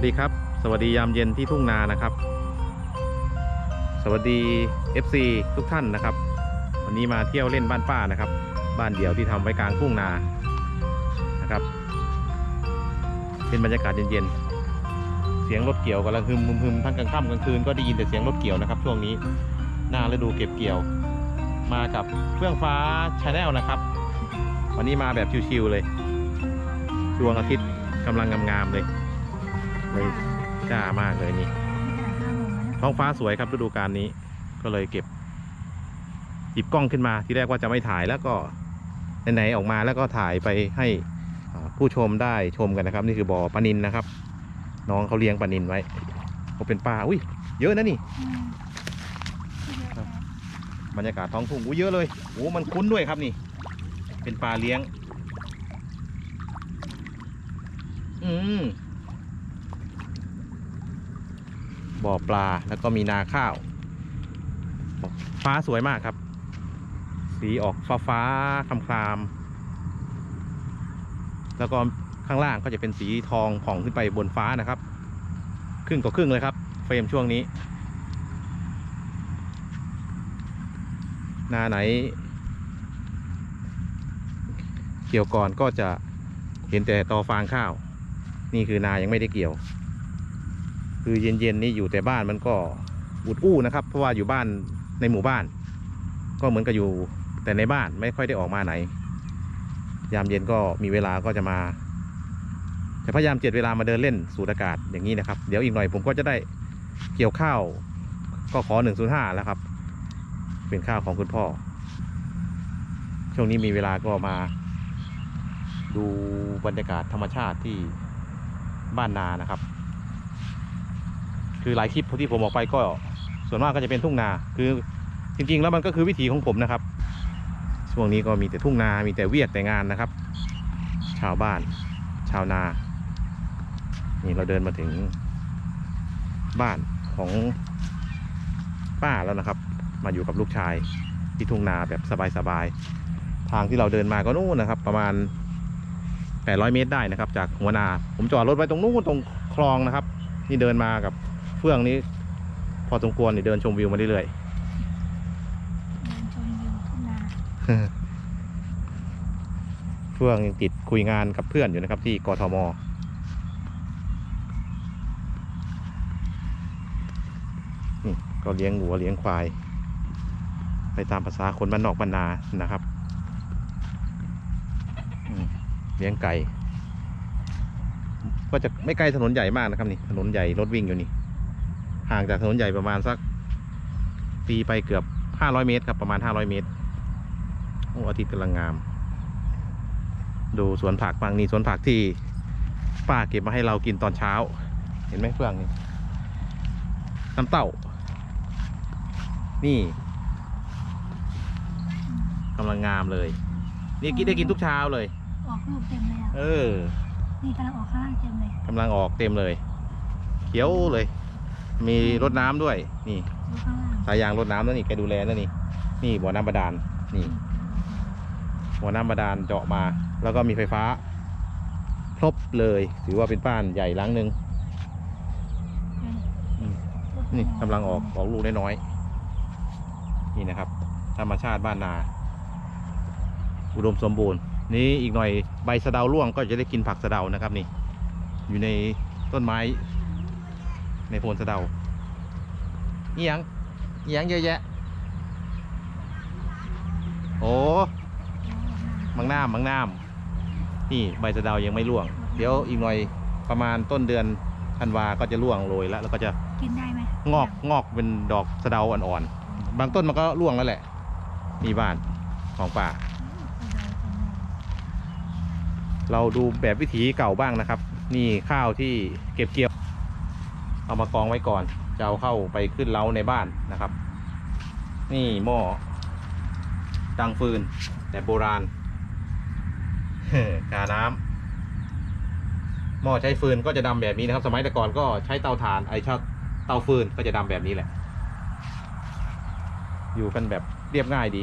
วัสดีครับ สวัสดียามเย็นที่ทุ่งนานะครับ สวัสดี FC ทุกท่านนะครับ วันนี้มาเที่ยวเล่นบ้านป้านะครับ บ้านเดี่ยวที่ทำไว้กลางทุ่งนานะครับเป็นบรรยากาศเย็นๆเสียงรถเกี่ยวกำลังฮึมฮึมฮึมทั้งกลางค่ำกลางคืนก็ได้ยินแต่เสียงรถเกี่ยวนะครับ ช่วงนี้หน้าฤดูเก็บเกี่ยว มากับเฟื่องฟ้าชาแนลนะครับ วันนี้มาแบบชิวๆเลยดวงอาทิตย์กำลังงามๆเลย เลยจ้ามากเลยนี่ท้องฟ้าสวยครับฤดูกาลนี้ ก็เลยเก็บหยิบกล้องขึ้นมาที่แรกว่าจะไม่ถ่ายแล้วก็ไหนๆออกมาแล้วก็ถ่ายไปให้ผู้ชมได้ชมกันนะครับ นี่คือบ่อปลานินนะครับ น้องเขาเลี้ยงปลานินไว้ก็เป็นปลาอุ้ยเยอะนะนี่บรรยากาศท้องทุ่งอู้เยอะเลยโอ้มันคุ้นด้วยครับนี่ เป็นปลาเลี้ยง อืม บ่อปลาแล้วก็มีนาข้าว ฟ้าสวยมากครับ สีออกฟ้าฟ้าคลามคลามๆแล้วก็ข้างล่างก็จะเป็นสีทองผ่องขึ้นไปบนฟ้านะครับ ครึ่งต่อครึ่งเลยครับ เฟรมช่วงนี้ นาไหน เกี่ยวก่อนก็จะเห็นแต่ตอฟางข้าว นี่คือนายังไม่ได้เกี่ยว คือเย็นๆนี่อยู่แต่บ้านมันก็อุดอู้นะครับ เพราะว่าอยู่บ้านในหมู่บ้าน ก็เหมือนกับอยู่แต่ในบ้านไม่ค่อยได้ออกมาไหน ยามเย็นก็มีเวลาก็จะมาจะพยายามเจ็ดเวลามาเดินเล่นสูดอากาศอย่างนี้นะครับ เดี๋ยวอีกหน่อยผมก็จะได้เกี่ยวข้าวก็ขอหนึ่งศูนย์ห้าแล้วครับ เป็นข้าวของคุณพ่อ ช่วงนี้มีเวลาก็มา ดูบรรยากาศธรรมชาติที่บ้านนานะครับ คือหลายคลิปที่ผมออกไปก็ส่วนมากก็จะเป็นทุ่งนา คือจริง ๆ แล้วมันก็คือวิถีของผมนะครับ ช่วงนี้ก็มีแต่ทุ่งนา มีแต่เวียดแต่งานนะครับ ชาวบ้าน ชาวนา นี่เราเดินมาถึงบ้านของป้าแล้วนะครับ มาอยู่กับลูกชายที่ทุ่งนาแบบสบายๆ ทางที่เราเดินมาก็นู่นนะครับ ประมาณ 800 เมตรได้นะครับ จากหัวนา ผมจอดรถไว้ตรงนู้นตรงคลองนะครับ นี่เดินมากับ เฟื่องนี้ พอสมควรนี่เดินชมวิวมาเรื่อยๆเฟื่องยังติดคุยงานกับเพื่อนอยู่นะครับ ที่กทมนี่ก็เลี้ยงวัวเลี้ยงควาย ไปตามภาษาคนบ้านนอกบ้านนานะครับอืมเลี้ยงไก่ ก็จะไม่ไกลถนนใหญ่มากนะครับนี่ถนนใหญ่รถวิ่งอยู่นี่ ห่างจากถนนใหญ่ประมาณสักตีไปเกือบห้าร้อยเมตรครับ ประมาณห้าร้อยเมตร โอ้อาทิตย์กำลังงาม ดูสวนผักบางนี่สวนผักที่ป้าเก็บมาให้เรากินตอนเช้า เห็นไหมเฟื่องนี่น้ำเต้า นี่กำลังงามเลย นี่กินได้กินทุกเช้าเลย ออกลูกเต็มเลยอะเออ นี่กำลังออกข้างล่างเต็มเลยกำลังออกเต็มเลย เขียวเลย มีรดน้ำด้วย นี่ดูข้างล่างสายยางรดน้ำแล้วนี่แกดูแลแล้วนี่ นี่บ่อน้ำบาดาล นี่ บ่อน้ำบาดาลเจาะมา แล้วก็มีไฟฟ้า ครบเลย ถือว่าเป็นบ้านใหญ่หลังหนึ่งอืมนี่กำลังออกออกลูกน้อยๆนี่นะครับ ธรรมชาติบ้านนา อุดมสมบูรณ์ นี่อีกหน่อยใบสะเดาร่วงก็จะได้กินผักสะเดานะครับนี่ อยู่ในต้นไม้ ในโพนสะเดานี่ยังนี่ยังเยอะแยะ โอ้มังน้ำมังน้ำนี่ใบสะเดายังไม่ร่วง เดี๋ยวอีกหน่อยประมาณต้นเดือนธันวาก็จะร่วงโรยแล้วแล้วก็จะกินได้ไหมงอกงอกเป็นดอกสะเดาอ่อนๆบางต้นมันก็ร่วงแล้วแหละนี่บ้านของป่า เราดูแบบวิถีเก่าบ้างนะครับ นี่ข้าวที่เก็บเกี่ยว เอามากองไว้ก่อน จะเอาเข้าไปขึ้นเล้าในบ้านนะครับ นี่หม้อดังฟืนแต่โบราณกาน้ำหม้อใช้ฟืนก็จะดำแบบนี้นะครับ สมัยแต่ก่อนก็ใช้เตาถ่านไอชักเตาฟืนก็จะดำแบบนี้แหละ อยู่กันแบบเรียบง่ายดี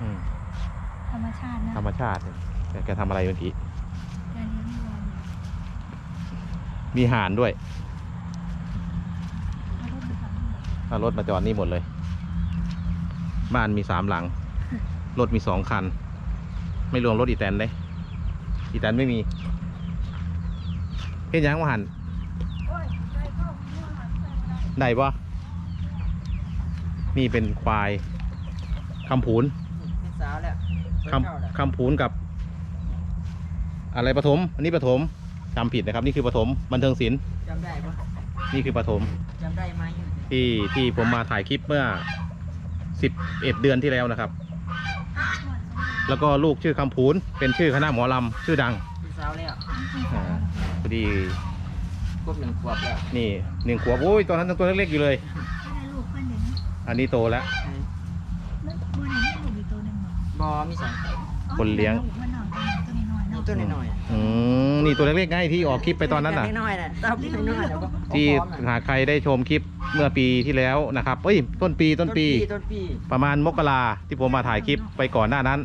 อืมธรรมชาตินะธรรมชาติเนี่ยแกแกทำอะไรเมื่อกี้ เดี๋ยวเลี้ยงวัว มีห่านด้วยเอารถมาจอดนี่เอารถมาจอดนี่หมดเลย บ้านมีสามหลัง รถมีสองคัน ไม่รวมรถอีแตนเลย อีแตนไม่มีเห็นยังว่าหันได้ปะนี่เป็นควายคำผูนเป็นสาวแล้วคำคำผูนกับ อะไรปฐมอันนี้ปฐม จำผิดนะครับนี่คือปฐมบันเทิงศิลป์จำได้ปะนี่คือปฐมจำได้ไหมที่ที่ผมมาถ่ายคลิปเมื่อสิบเอ็ดเดือนที่แล้วนะครับ แล้วก็ลูกชื่อคำพูนเป็นชื่อคณะหมอลำชื่อดังเป็นสาวแล้วอ่าพอดีครบหนึ่งขวบแล้วนี่หนึ่งขวบโอ้ยตอนนั้นยังตัวเล็กๆอยู่เลยไม่ได้ลูกเพื่อนอย่างนี้อันนี้โตแล้ว แล้วบัวไหนไม่ลูกอีกตัวหนึ่งเหรอบอมีสองตัวอ๋อคนเลี้ยงลูกมันหน่อยตัวน้อยๆนี่เนาะ ตัวน้อยๆอืมนี่ตัวเล็กๆไงที่ออกคลิปไปตอนนั้นน่ะ น้อยๆน่ะเต้าพี่น้อยๆแล้วก็ที่พร้อมๆน่ะหากใครได้ชมคลิปเมื่อปีที่แล้วนะครับเอ้ยต้นปีต้นปี ต้นปีประมาณมกราที่ผมมาถ่ายคลิปไปก่อนหน้านั้น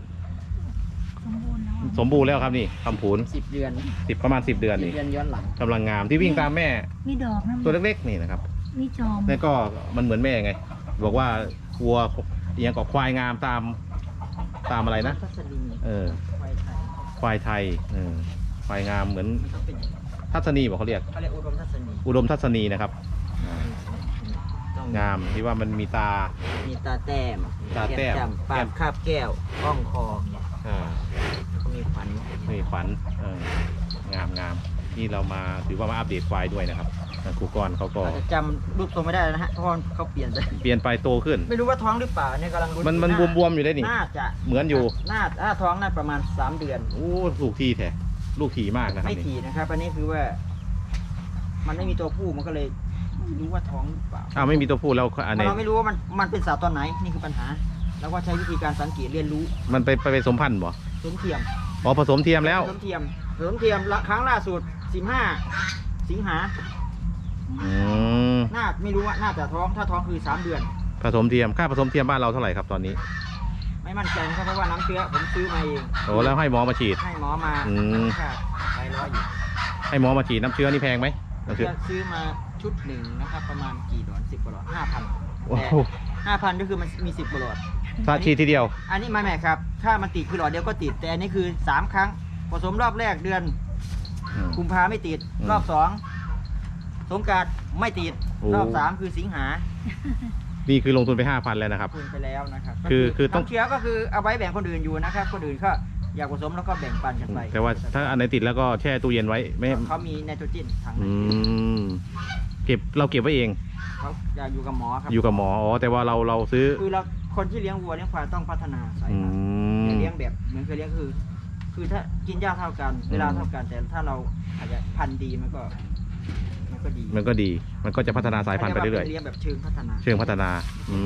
สมบูรณ์แล้วอะสมบูรณ์แล้วครับนี่คำพูนสิบเดือนสิบประมาณสิบเดือนสิบนี่เดือนย้อนหลังกำลังงามที่วิ่งตามแม่มีดอกนะตัวเล็กๆนี่นะครับมีจอมแล้วก็มันเหมือนแม่ไง บอกว่าวัวเอียงกับควายงามตามตามอะไรนะ ทัศนีเออไฟไทย ควายไทยเออควายงามเหมือนมันต้องเป็นอย่างนี้ทัศนีบอกเขาเรียก เขาเรียกอุดมทัศนีอุดมทัศนีนะครับอ่าต้องงามที่ว่ามันมีตา มีตาแต้มตาแต้ม ก้มปากคาบแก้วก้องคอเนี่ยอ่าแล้วก็มีขวัญ มีขวัญเอองามงามนี่เรามาถือว่ามาอัปเดตควายด้วยนะครับทาง ครูกรเขาก็อาจจะจำรูปทรงไม่ได้แล้วนะฮะเพราะว่าเขาเปลี่ยนไปเปลี่ยนไปโตขึ้น ไม่รู้ว่าท้องหรือเปล่าเนี่ยกำลังรู้มันมันบวมๆอยู่ได้นี่ น่าจะเหมือนอยู่ น่าถ้าท้องน่าประมาณ 3 เดือน โอ้ลูกทีแท้ลูกทีมากนะครับไม่นี่ถี่นะครับอันนี้คือว่า มันไม่มีตัวผู้มันก็เลยไม่รู้ว่าท้องหรือเปล่าอ้าวไม่มีตัวผู้แล้วอันไหนเราไม่รู้ว่ามันมันเป็นสาวตอนไหนนี่คือปัญหา แล้วก็ใช้วิธีการสังเกตเรียนรู้มันไปไปไปสมพันธ์บ่สมเทียมอ๋อผสมเทียมแล้ว สมเทียมสมเทียมละครั้งล่าสุด 15 สิงหา อืมน่าไม่รู้ว่าน่าจะท้องถ้าท้องคือสามเดือน ผสมเทียมค่าผสมเทียมบ้านเราเท่าไหร่ครับตอนนี้ไม่มั่นใจนะครับเพราะว่าน้ำเชื้อผมซื้อมาเองโอ้แล้วให้หมอมาฉีด ให้หมอมาอืม ค่าไปร้อยอยู่ให้หมอมาฉีดน้ำเชื้อนี่แพงไหมน้ำเชื้อ จะซื้อมาชุดหนึ่งนะครับ ประมาณกี่หลอดสิบกว่าหลอดห้าพันโอ้แต่โห ห้าพันก็คือมันมีสิบกว่าหลอด ถ้าฉีดทีเดียว อันนี้ไม่แม่ครับ ถ้ามันติดคือหลอดเดียวก็ติด แต่อันนี้คือสามครั้ง ผสมรอบแรกเดือน อืม กุมภาไม่ติด อืม รอบสอง สงกรารไม่ติดโอ้ รอบสามคือสิงหานี่คือลงทุนไปห้าพันแล้วนะครับคืนไปแล้วนะครับคือคือต้อง น้ำเชื้อก็คือเอาไว้แบ่งคนอื่นอยู่นะครับ คนอื่นก็อยากผสมแล้วก็แบ่งปันกันไปแต่ว่าถ้าอันไหนติดแล้วก็แช่ตู้เย็นไว้ไม่เขามีไนโตรเจนถังอืมเก็บเราเก็บไว้เอง เขาอยากอยู่กับหมอครับอยู่กับหมออ๋อแต่ว่าเราเราซื้อคือเราคนที่เลี้ยงวัวเลี้ยงควายต้องพัฒนาสายอืพันธุ์ ม เลี้ยงแบบเหมือนเคยเลี้ยงคือ คือถ้ากินหญ้าเท่ากัน เวลาเท่ากันแต่ถ้าเราอาจจะพันธุ์ดีมันก็มัน ก็ดีมันก็ดี มันก็จะพัฒนาสายพันธุ์ไปเรื่อยเลี้ยงแบบเชิงพัฒนาๆ เชิงพัฒนา อื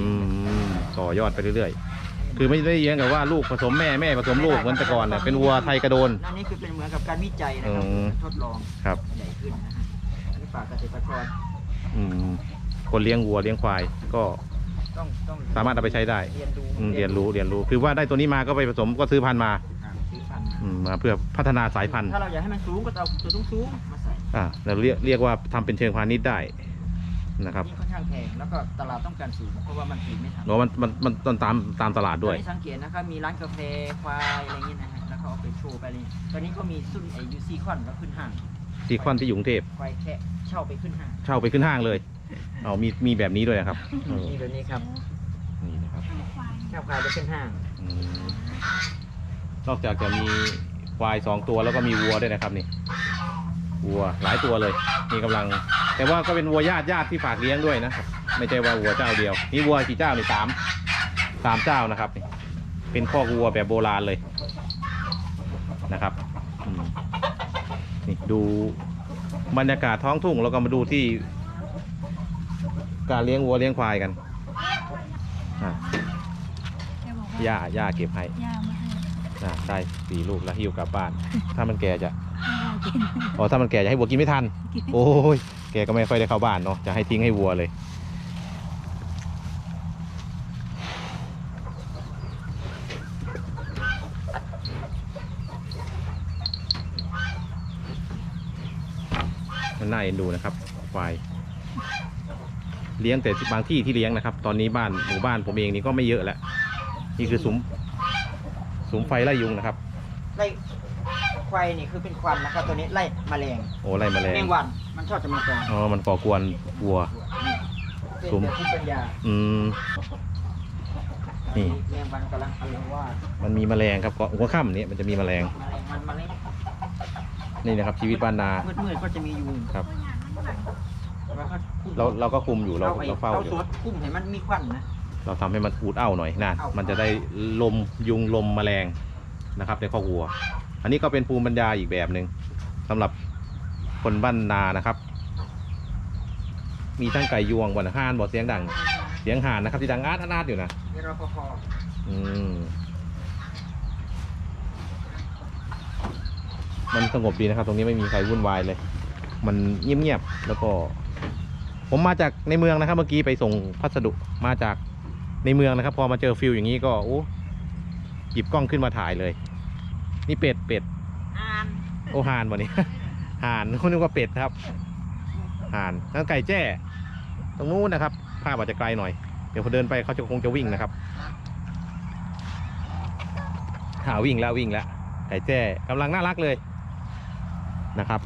มต่อยอดไปเรื่อยๆ คือไม่ได้เลี้ยงกับว่าลูกผสมแม่แม่ผสมลูกเหมือนแต่ก่อนเนี่ยเป็นวัวไทยกระโดน นั่นนี่คือเป็นเหมือนกับการวิจัยนะครับอืม ทดลองครับ ใหญ่ขึ้นนะฮะอันนี้ฝากเกษตรกรอืม คนเลี้ยงวัวเลี้ยงควายก็ ต้องต้องสามารถเอาไปใช้ได้ เรียนรู้อืมเรียนรู้เรียนรู้ คือว่าได้ตัวนี้มาก็ไปผสมก็ซื้อพันธุ์มาครับซื้อพันธุ์มา อืมมาเพื่อพัฒนาสายพันธุ์ ถ้าเราอยากให้มันสูงก็เอาตัวสูงๆมาใส่ อ่าเราเรียกเรียกว่าทำเป็นเชิงพาณิชย์ได้นะครับนี่ค่อนข้างแพงแล้วก็ตลาดต้องการสูงเพราะว่ามันผลิตไม่ทันเพราะมันมันมันมันตามตามตลาดด้วยตอนนี้สังเกตนะครับมีร้านกาแฟควายอะไรอย่างเงี้ยนะฮะแล้วเขาเอาไปโชว์ไปเลยตอนนี้ก็มีซุ่นไอยูซีคอนก็ขึ้นห้างซีคอนที่อยู่กรุงเทพควายแค่เช่าไปขึ้นห้างเช่าไปขึ้นห้างเลยเอามีมีแบบนี้ด้วยนะครับเออนี่แบบนี้ครับนี่นะครับควายเช่าควายไปขึ้นห้างอืมนอกจากจะมีควายสองตัวแล้วก็มีวัวด้วยนะครับนี่ วัวหลายตัวเลยนี่กำลัง แต่ว่าก็เป็นวัวญาติญาติที่ฝากเลี้ยงด้วยนะครับไม่ใช่ว่าวัวเจ้าเดียวนี่วัวกี่เจ้านี่สามสามเจ้านะครับนี่เป็นข้อกวัวแบบโบราณเลยนะครับอืมนี่ดูบรรยากาศท้องทุ่งแล้วก็มาดูที่ การเลี้ยงวัวเลี้ยงควายกันอะแกบอกว่าย่าย่าเก็บให้ย่ามาให้อะได้สี่ลูกแล้วหิ้วกลับบ้าน ถ้ามันแก่จะให้เรา กินอ๋อถ้ามันแก่จะให้วัวกินไม่ทันกินโอ้ยแกก็ไม่ค่อยได้เข้าบ้านเนาะจะให้ทิ้งให้วัวเลยนมันน่าเอ็นดูนะครับควายเลี้ยงแต่บางที่ที่เลี้ยงนะครับ ตอนนี้บ้านหมู่บ้านผมเองนี่ก็ไม่เยอะแล้ว นี่คือซุ้มซุ้มไฟไล่ยุงนะครับไล่ ควายนี่คือเป็นควันนะครับตัวนี้ไล่แมลงโอ้ไล่แมลแมงงวันมันชอบจะมาก่อนอ๋อมันก่อกวนวัวเป็นซุ้มแบบภูมิปัญญาอืมนี่ แมงวันกำลังอารวาสมันมีแมลงครับก็หัวค่ำนี้มันจะมีแมลงแมลงมันมาเล่นนี่นะครับ ชีวิตบ้านนามืดๆก็จะมียุงครับ แล้วก็คุมเราเราก็คุมอยู่เราไอ้เราเฝ้าอยู่ สวดคุ้มเห็นมันมีควันนะ เราทำให้มันอูดเอ้าหน่อยนะเอามั มันจะได้ลมยุงลมแมลงนะครับในคอกวัว อันนี้ก็เป็นภูมิปัญญาอีกแบบหนึ่งสำหรับคนบ้านนานะครับ มีทั้งไก่ยวงบ่อนห่านบ่อเสียงดัง เสียงห่านนะครับที่ดังอาดอาดอยู่นะมีรปภอืมมันสงบดีนะครับ ตรงนี้ไม่มีใครวุ่นวายเลย มันเงียบๆแล้วก็ ผมมาจากในเมืองนะครับ เมื่อกี้ไปส่งพัสดุมาจากในเมืองนะครับ พอมาเจอฟิลอย่างนี้ก็โอ้หยิบกล้องขึ้นมาถ่ายเลย นี่เป็ดเป็ดอ่านโอห่านวันนี้ห่านคนนึกว่าเป็ดครับ ห่านนั่นไก่แจ้ ตรงนู้นนะครับ ภาพอาจจะไกลหน่อย เดี๋ยวพอเดินไปเขาจะคงจะวิ่งนะครับ หาวิ่งแล้ววิ่งแล้ว ไก่แจ้กำลังน่ารักเลยนะครับ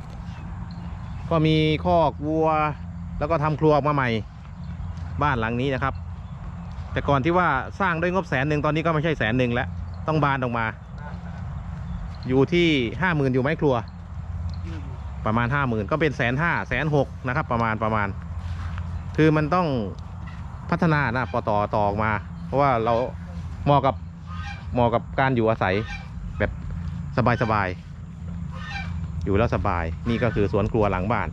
ก็มีคอกวัว แล้วก็ทำครัวออกมาใหม่ บ้านหลังนี้นะครับ แต่ก่อนที่ว่าสร้างด้วยงบแสนหนึ่งตอนนี้ก็ไม่ใช่แสนหนึ่งแล้ว ต้องบานออกมา อยู่ที่ห้าหมื่นอยู่ไหมครัว ประมาณห้าหมื่นก็เป็นแสนห้าแสนหกนะครับ ประมาณประมาณ คือมันต้องพัฒนานะปอต่อต่อออกมา เพราะว่าเราเหมาะกับเหมาะกับการอยู่อาศัยแบบสบายๆอยู่แล้วสบายนี่ก็คือสวนครัวหลังบ้าน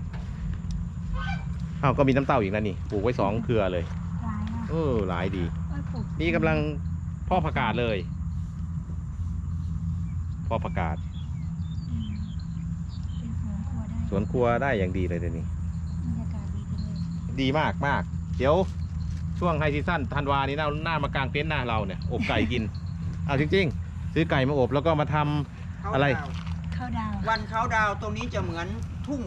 อ้าวก็มีน้ำเต้าอีกแล้วนี่ปลูกไว้สองเครือเลยลายมากเออหลายดีเอ้ยปลูนี่กำลังเพ่อผักกาดเลย เพ่อผักกาดอืมเป็นสวนครัวได้สวนครัวได้อย่างดีเลยเดี๋ยวนี้ บรรยากาศดีจังเลยดีมากมากเดี๋ยวช่วงไฮซีซั่นธันวานี้น่าหน้ามากางเต็นท์หน้าเราเนี่ยอบไก่กิน เอาจริงๆ ซื้อไก่มาอบแล้วก็มาทำ อะไร เข้าดาวเข้าดาววันเขาดาวตรงนี้จะเหมือนทุ่ง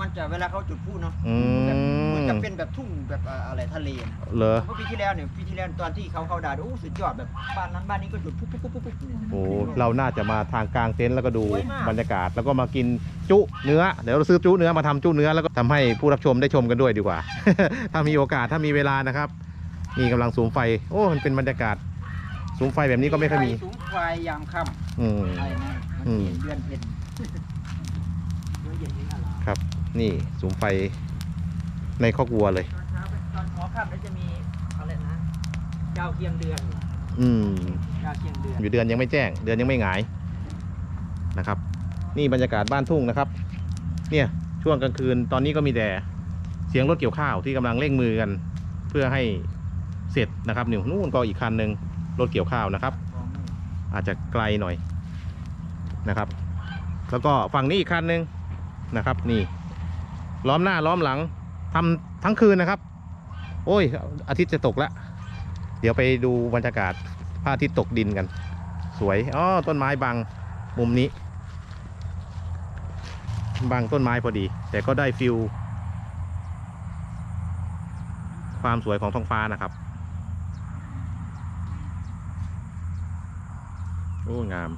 มันจะเวลาเขาจุดพลุเนาะอืแบบเหมือนมจะเป็นแบบทุ่งแบบเอ่ออะไรทะเลนะเหรอเพราะปีที่แล้วเนี่ยปีที่แล้วตอนที่เขาเขาดาวน์โอ้สุดยอดแบบบ้านนั้นบ้านนี้ก็จุดปุ๊บปุ๊บปุ๊บปุ๊บปุ๊บโอ้เราน่าจะมาทางกลางเต็นท์แล้วก็ดูสวยมาก บรรยากาศ แล้วก็มากินจุเนื้อ เดี๋ยวเราซื้อจุเนื้อมาทำจุเนื้อแล้วก็ทำให้ผู้รับชมได้ชมกันด้วยดีกว่า ถ้ามีโอกาสถ้ามีเวลานะครับนี่กำลังสูมไฟ โอ้มันเป็นบรรยากาศสูมไฟแบบนี้ก็ไม่ค่อยมี สูงควายยามค่อืมำอะไรนะอืมเดือนเพ็ญเดือนเย็นนี่อะไร ครับ นี่สูมไฟในคอกวัวเลย ตอนเช้าไปตอนหัวค่ำแล้วจะมีอะไรนะดาวเคียงเดือนอืม ดาวเคียงเดือนอยู่เดือนยังไม่แจ้ง เดือนยังไม่หงายนะครับ นี่บรรยากาศบ้านทุ่งนะครับ เนี่ยช่วงกลางคืนตอนนี้ก็มีแต่เสียงรถเกี่ยวข้าวที่กำลังเร่งมือกัน เพื่อให้เสร็จนะครับนี่นู่นก็อีกคันหนึ่งรถเกี่ยวข้าวนะครับของมืออาจจะไกลหน่อยนะครับ แล้วก็ฝั่งนี้อีกคันหนึ่งนะครับ นี่ ล้อมหน้าล้อมหลังทำทั้งคืนนะครับ โอ้ย อาทิตย์จะตกแล้ว เดี๋ยวไปดูบรรยากาศพระอาทิตย์ตกดินกัน สวยอ๋อต้นไม้บังมุมนี้บังต้นไม้พอดี แต่ก็ได้ฟิลความสวยของท้องฟ้านะครับโอ้งาม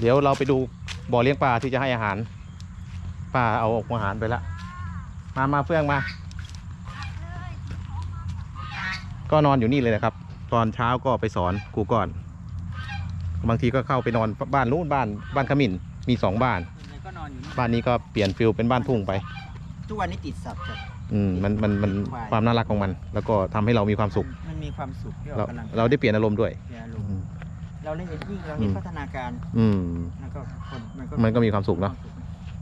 เดี๋ยวเราไปดู บ่อเลี้ยงปลาที่จะให้อาหารปลาเอาออกอาหารไปแล้วมามาเฟื่องมา ก็นอนอยู่นี่เลยนะครับ ตอนเช้าก็ไปสอนครูก่อน บางทีก็เข้าไปนอนบ้านนู้นบ้านบ้านขมิ้นมีสองบ้าน ส่วนใหญ่ก็นอนอยู่นี่บ้านนี้ก็เปลี่ยนฟิลเป็นบ้านทุ่งไป ทุกวันนี้ติดสัตว์ครับอืมมันมันมันควายความน่ารักของมัน แล้วก็ทำให้เรามีความสุข มันมีความสุขที่เราเรากำลังเราได้เปลี่ยนอารมณ์ด้วย เสียลอืงม เราได้เห็นยิ่งเราอืเห็นมพัฒนาการอืมแล้วก็คนมันก็มันก็มีความสุขเนอะ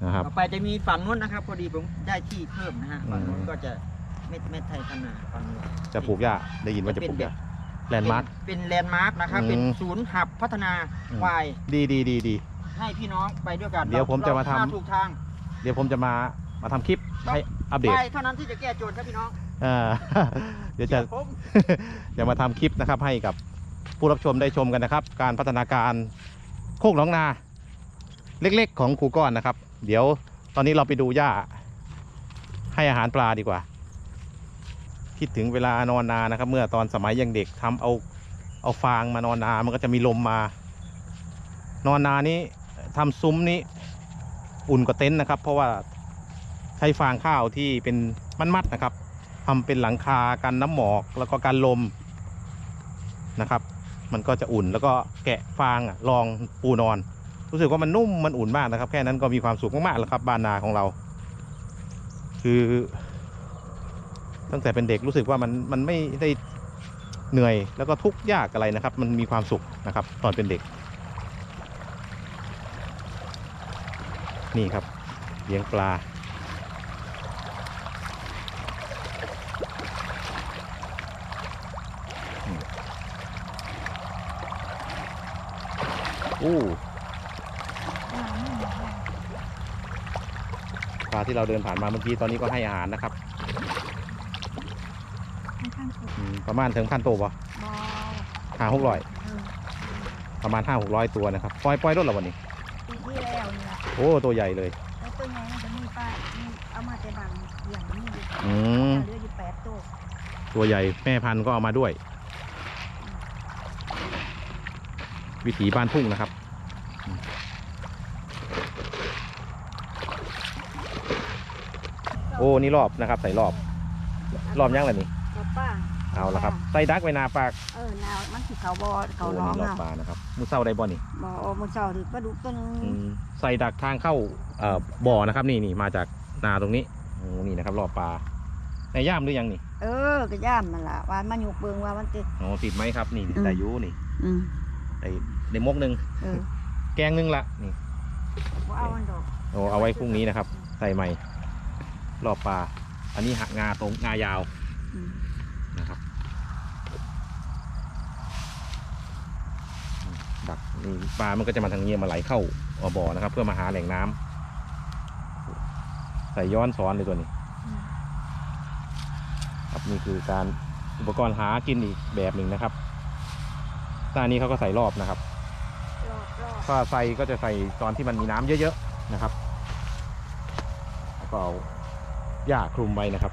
นะครับต่อไปจะมีฝั่งนู้นนะครับ พอดีผมได้ที่เพิ่มนะฮะอืมฝั่งนู้นก็จะเม็ดเม็ดไทยธนาฝั่งนู้นจะปลูกหญ้าได้ยินว่าจะปลูกหญ้าแลนด์มาร์คเป็นแลนด์มาร์คนะครับอืมเป็นศูนย์หับพัฒนาอืมควายดีดีดีดีให้พี่น้องไปด้วยกันเดี๋ยวผมจะมาทำเรถูกทาง เดี๋ยวผมจะมามาทำคลิปให้อัปเดตไปเท่านั้นที่จะแก้โจทย์ครับพี่น้องอ่าเดี๋ยวจะผมจะมาทำคลิปนะครับให้กับ ผู้รับชมได้ชมกันนะครับ การพัฒนาการโคกหนองนาเล็กๆ ของครูก้อนนะครับ เดี๋ยวตอนนี้เราไปดูหญ้าให้อาหารปลาดีกว่า คิดถึงเวลานอนนานะครับ เมื่อตอนสมัยยังเด็กทำเอาเอาฟางมานอนนา มันก็จะมีลมมา นอนนานี้ทำซุ้มนี้อุ่นกว่าเต็นท์นะครับ เพราะว่าใช้ฟางข้าวที่เป็นมัดๆนะครับทำเป็นหลังคากันน้ำหมอกแล้วก็กันลมนะครับ มันก็จะอุ่นแล้วก็แกะฟางรองปูนอน รู้สึกว่ามันนุ่มมันอุ่นมากนะครับ แค่นั้นก็มีความสุขมากๆแล้วครับบ้านนาของเรา คือตั้งแต่เป็นเด็กรู้สึกว่ามันมันไม่ได้เหนื่อยแล้วก็ทุกข์ยากอะไรนะครับ มันมีความสุขนะครับ ตอนเป็นเด็ก นี่ครับเลี้ยงปลา อู้ปลาไม่หมดเลยปลาที่เราเดินผ่านมาเมื่อกี้ตอนนี้ก็ให้อาหารนะครับค่อนข้างสุกอืมประมาณถึงพันตัวปะบอห้าหกร้อยเออประมาณห้าหกร้อยตัวนะครับปล่อยปล่อยรถแล้ววันนี้ปีที่แล้วเนี่ยโอ้ตัวใหญ่เลยแล้วตัวใหญ่มันจะมีป้ามีเอามาแต่บางอย่างนี้อยู่อืมเหลืออยู่แปดตัวตัวใหญ่แม่พันธุ์ก็เอามาด้วย วิถีบ้านทุ่งนะครับอืมโอ้นี่รอบนะครับ ใส่รอบ รอบยังไงนี่กับป้าเอาละครับใส่ดักไว้หนาปากเออแนวมันสิเขาบอเขาโอ้ร้องนี่รอบอะปลานะครับมือเศร้าได้บ่นี่บอโอ้มันเศร้าดิปลาดุกตัวหนึงอืมใส่ดักทางเข้าเอ่อบ่อนะครับนี่นี่มาจากนาตรงนี้โอ้นี่นะครับรอบปลาในย่ามหรือยังนี่ เออกระย่ามมันล่ะวานมันหยกเบิงว่ามันติดอ๋อติดไหมครับนี่อืมได้อยูนี่ อืมได้ ได้มกหนึ่งเออแกงหนึ่งละนี่บ่เอามันดอกโอ้เอาไว้พรุ่งนี้นะครับ ใส่ใหม่รอบปลาอันนี้หักงาตรงงายาวอืมนะครับอืมดักนี่ปลามันก็จะมาทางนี้มาไหลเข้าอบ่อนะครับ เพื่อมาหาแหล่งน้ำใส่ย้อนซ้อนเลยตัวนี้ อืมครับนี่คือการอุปกรณ์หากินอีกแบบหนึ่งนะครับหน้านี้เขาก็ใส่รอบนะครับร อบรอบถ้าใส่ก็จะใส่ตอนที่มันมีน้ำเยอะๆนะครับ แล้วก็เอาหญ้าคลุมไว้นะครับ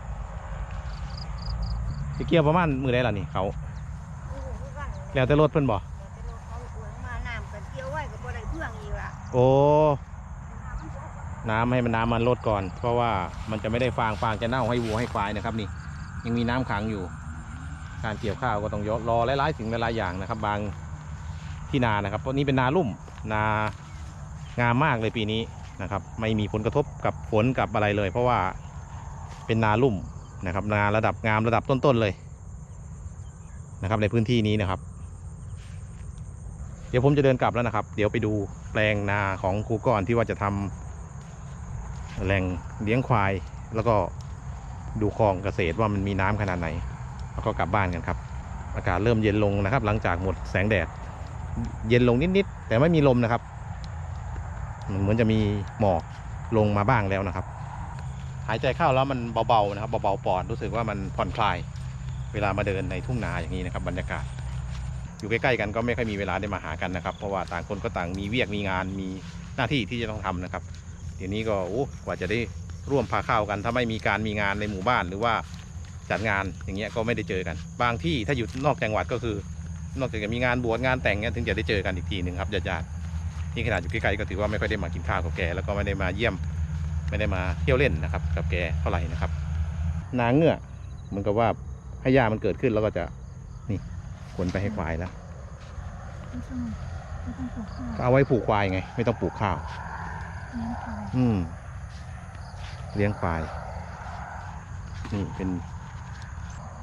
จะเกี่ยวประมาณมือได้ละนี่เขาโอ้โหคือกันแล้วแต่รถเพิ่นบ่แต่รถเขาอวยมาน้ำกันเกี่ยวไว้กับบ่ได้เพื่องอีกล่ะโอ้น้ำมันสกน้ำให้มันน้ำมันลดก่อน เพราะว่ามันจะไม่ได้ฟางฟางจะเน่าให้วัวให้ควายนะครับ นี่ ยังมีน้ำขังอยู่ การเกี่ยวข้าวก็ต้องยรอหลายๆสิ่งหลายๆอย่างนะครับ บางที่นานะครับเพราะนี้เป็นนาลุ่ม นางามมากเลยปีนี้นะครับ ไม่มีผลกระทบกับฝนกับอะไรเลย เพราะว่าเป็นนาลุ่มนะครับ นาระดับงามระดับต้นๆเลยนะครับ ในพื้นที่นี้นะครับ เดี๋ยวผมจะเดินกลับแล้วนะครับ เดี๋ยวไปดูแปลงนาของครูก่อนที่ว่าจะทำแหล่งเลี้ยงควาย แล้วก็ดูคลองเกษตรว่ามันมีน้ำขนาดไหน แล้วก็กลับบ้านกันครับ อากาศเริ่มเย็นลงนะครับ หลังจากหมดแสงแดด เย็นลงนิดๆแต่ไม่มีลมนะครับมันเหมือนจะมีหมอกลงมาบ้างแล้วนะครับ หายใจเข้าแล้วมันเบาๆนะครับเบาๆปอดรู้สึกว่ามันผ่อนคลาย เวลามาเดินในทุ่งนาอย่างนี้นะครับบรรยากาศ อยู่ใกล้ๆกันก็ไม่ค่อยมีเวลาได้มาหากันนะครับ เพราะว่าต่างคนก็ต่างมีเวียกมีงานมีหน้าที่ที่จะต้องทำนะครับเดี๋ยวนี้ก็โอ้กว่าจะได้ร่วมพาข้าวกันถ้าไม่มีการมีงานในหมู่บ้านหรือว่าจัดงานอย่างเงี้ยก็ไม่ได้เจอกัน บางที่ถ้าอยู่นอกจังหวัดก็คือ นอกจากจะมีงานบวชงานแต่งเงี้ยถึงจะได้เจอกันอีกทีหนึ่งครับญาติๆที่ขนาดอยู่ใกล้ๆก็ถือว่าไม่ค่อยได้มากินข้าวกับแกแล้วก็ไม่ได้มาเยี่ยม ไม่ได้มาเที่ยวเล่นนะครับกับแกเท่าไหร่นะครับนางเงือกเหมันก็ว่าให้ยามันเกิดขึ้นแล้วก็จะนี่ขนไปให้ควายแล้วไม่ต้องไม่ต้องปลูกข้าวก็เอาไว้ผูกควายไง ไม่ต้องปลูกข้าวเลี้ยงควายอืมเลี้ยงควาย นี่เป็น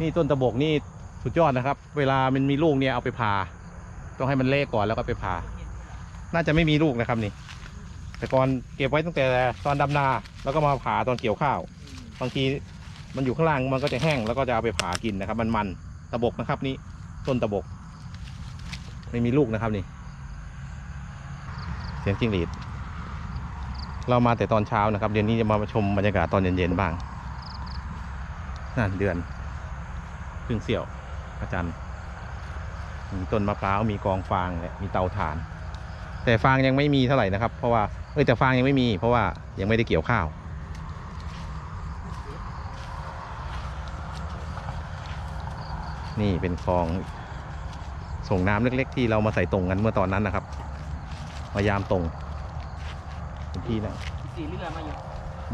นี่ต้นตะบกนี่ สุดยอดนะครับ เวลามันมีลูกเนี่ยเอาไปผ่าต้องให้มันเละก่อนแล้วก็ไปผ่า น่าจะไม่มีลูกนะครับนี่ แต่ก่อนเก็บไว้ตั้งแต่ตอนดำนา แล้วก็มาผ่าตอนเกี่ยวข้าว บางทีมันอยู่ข้างล่างมันก็จะแห้งแล้วก็จะเอาไปผ่ากินนะครับ มันมันตะบกนะครับนี่ต้นตะบก ไม่มีลูกนะครับนี่ เสียงจิ้งหรีด เรามาแต่ตอนเช้านะครับ เดี๋ยวนี้จะมาชมบรรยากาศตอนเย็นๆบ้างนั่นเดือนพึ่งเสี่ยว พระจันทร์มีต้นมะพร้าวมีกองฟางและมีเตาถ่าน แต่ฟางยังไม่มีเท่าไหร่นะครับ เพราะว่าเอ้ยแต่ฟางยังไม่มี เพราะว่ายังไม่ได้เกี่ยวข้าว นี่เป็นคลองส่งน้ำเล็ก ๆ ที่เรามาใส่ตรงกันเมื่อตอนนั้นนะครับมายามตรงเป็นที่นะสีเรือมาอยู่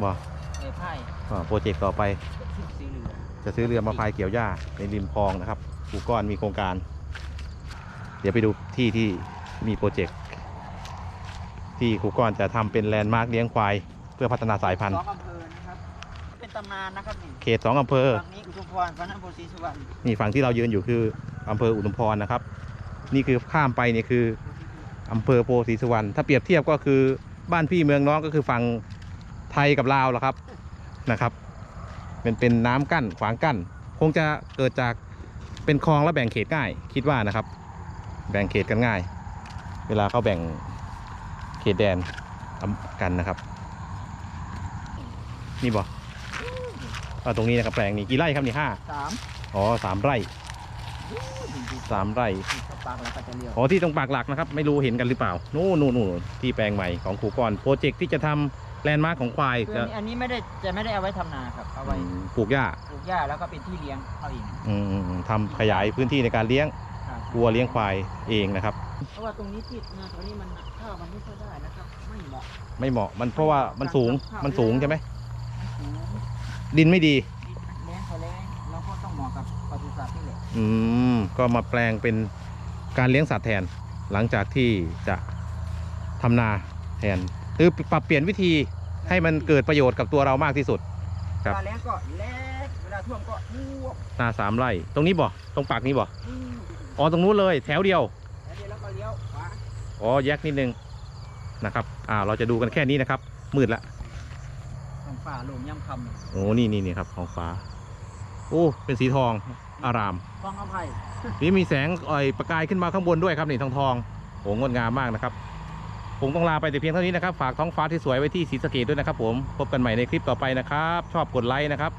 บ่เออไพ่อ่าโปรเจกต์ต่อไปสีเรือจะซื้อเรือมาพายเกี่ยวหญ้าในริมคลองนะครับ กูก้อนมีโครงการ เดี๋ยวไปดูที่ที่มีโปรเจกต์ที่ครูก้อนจะทำเป็นแลนด์มาร์คเลี้ยงควายเพื่อพัฒนาสายพันสธุ์องอำเภอนะครับเป็นตำนานนะครับนี่เขตสองอำเภอฝั่งนี้อุทุมพรฝั่งนั้นโพธิสุวรรณนี่ฝั่งที่เรายืนอยู่คืออำเภออุดมพรนะครับ นี่คือข้ามไปนี่คืออำเภอโพธิสุวรรณถ้าเปรียบเทียบก็คือบ้านพี่เมืองน้องก็คือฝั่งไทยกับลาวละครับนะครับเป็นเป็นน้ำกั้นขวางกั้น คงจะเกิดจาก เป็นคลองแล้วแบ่งเขตง่าย คิดว่านะครับ แบ่งเขตกันง่าย เวลาเขาแบ่งเขตแดนกันนะครับ นี่บอกตรงนี้นะครับแปลงนี้กี่ไร่ครับนี่ห้าสามอ๋อสามไร่สามไร่เข้าปากแล้วก็จะเลี้ยวอ๋อที่ตรงปากหลักนะครับ ไม่รู้เห็นกันหรือเปล่า นู่นนู่นนู่นที่แปลงใหม่ของครูกรโปรเจกต์ที่จะทำ แลนด์มาร์คของควายคืออันนี้อันนี้ไม่ได้จะไม่ได้เอาไว้ทำนาครับ เอาไว้อืมปลูกหญ้าปลูกหญ้าแล้วก็เป็นที่เลี้ยงเขาเองอืมอืมอืมทำขยายพื้นที่ในการเลี้ยงครับวัวเลี้ยงควายเองนะครับ เพราะว่าตรงนี้ที่นาตรงนี้มันข้าวมันไม่ค่อยได้นะครับ ไม่เหมาะไม่เหมาะมันเพราะว่ามันสูงมันสูงใช่ไหมมันสูงดินไม่ดีแรงเขาแรงเราก็ต้องเหมาะกับปศุสัตว์นี่แหละอืมก็มาแปลงเป็นการเลี้ยงสัตว์แทน หลังจากที่จะทำนาแทน คือปรับเปลี่ยนวิธีให้มันเกิดประโยชน์กับตัวเรามากที่สุด ครับ เวลาแรงก็แรงเวลาท่วมก็ท่วมนาสามไร่ตรงนี้บ่ตรงปากนี้บ่อืมอ๋อตรงนู้นเลย แถวเดียวแล้วเดี๋ยวเราก็เลี้ยวขวาอ๋อแยกนิดนึงนะครับอ่าเราจะดูกันแค่นี้นะครับ มืดละทางฝ่าลงย่ำคำโอ้นี่นี่นี่ครับท้องฟ้า โอ้เป็นสีทองอารามฟังอภัยนี่มีแสงอ่อยประกายขึ้นมาข้างบนด้วยครับนี่ทองทองโอ้งดงามมากนะครับ ผมต้องลาไปแต่เพียงเท่านี้นะครับ ฝากท้องฟ้าที่สวยไว้ที่ศรีสะเกดด้วยนะครับ ผมพบกันใหม่ในคลิปต่อไปนะครับ ชอบกดไลค์นะครับ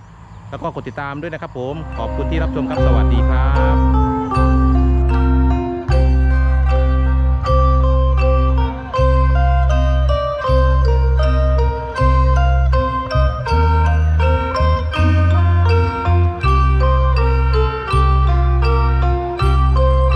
แล้วก็กดติดตามด้วยนะครับ ผมขอบคุณที่รับชมครับสวัสดีครับ